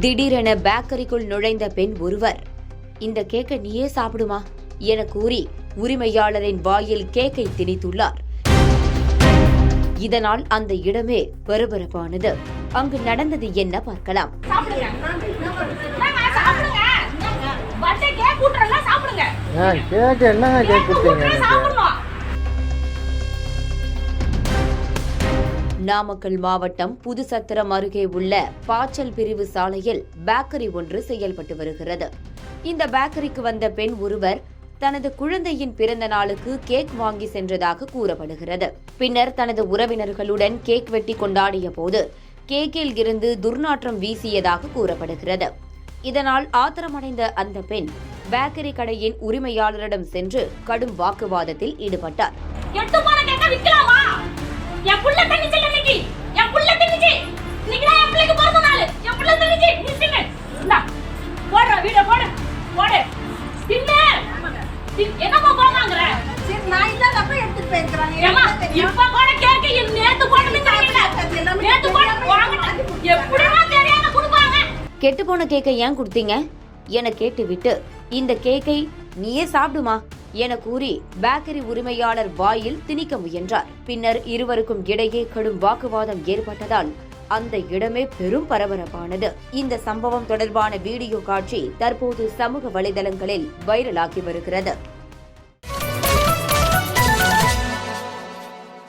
திடீரென பேக்கரிக்குள் நுழைந்த பெண் ஒருவர் இந்த கேக்கை நீயே சாப்பிடுமா? என கூறி உரிமையாளரின் வாயில் கேக்கை திணித்துள்ளார். இதனால் அந்த இடமே பரபரப்பானது. அங்கு நடந்தது என்ன பார்க்கலாம். கேக்கு என்னங்க கேக் கொடுத்தீங்க. நாமக்கல் மாவட்டம் புதுசத்திரம் அருகே உள்ள பாச்சல் பிரிவு சாலையில் பேக்கரி ஒன்று செயல்பட்டு வருகிறது. இந்த பேக்கரிக்கு வந்த பெண் ஒருவர் தனது குழந்தையின் பிறந்த நாளுக்கு கேக் வாங்கி சென்றதாக கூறப்படுகிறது. பின்னர் தனது உறவினர்களுடன் கேக் வெட்டி கொண்டாடிய போது கேக்கில் இருந்து துர்நாற்றம் வீசியதாக கூறப்படுகிறது. இதனால் ஆத்திரமடைந்த அந்த பெண் பேக்கரி கடையின் உரிமையாளரிடம் சென்று கடும் வாக்குவாதத்தில் ஈடுபட்டார் எட்டு போன கேக்க விக்கலாமா? என் புள்ள தின்னுச்சு இன்னைக்கு. என் புள்ள தின்னுச்சு. இன்னைக்கு தான் என் பிள்ளைக்கு பிறந்த நாள். என் புள்ள தின்னுச்சு. நீ தின்னு. இந்தா. போடுறா, வீடியோ போடு. போடு. தின்னு. தின்- என்னம்மா கோவமாங்கற? சரி நான் இல்லாதப்ப எடுத்துட்டு போயிருக்கிறாங்க ஏம்மா, எனக்கு தெரியும். இப்ப கூட கேக்கு என் நேத்து போட்டது தெரியல. அது எல்லாமே நேத்து போட்டு தெரியாம வாங்கிட்டேன். எப்படிம்மா தெரியாம கொடுப்பாங்க? கெட்டுப்போன கேக்கை ஏன் கொடுத்தீங்க என கேட்டுவிட்டு இந்த கேக்கை நீயே சாப்பிடுமா என கூறி பேக்கரி உரிமையாளர் வாயில் திணிக்க முயன்றார். பின்னர் இருவருக்கும் இடையே கடும் வாக்குவாதம் ஏற்பட்டதால் அந்த இடமே பெரும் பரபரப்பானது. இந்த சம்பவம் தொடர்பான வீடியோ காட்சி தற்போது சமூக வலைதளங்களில் வைரலாகி வருகிறது.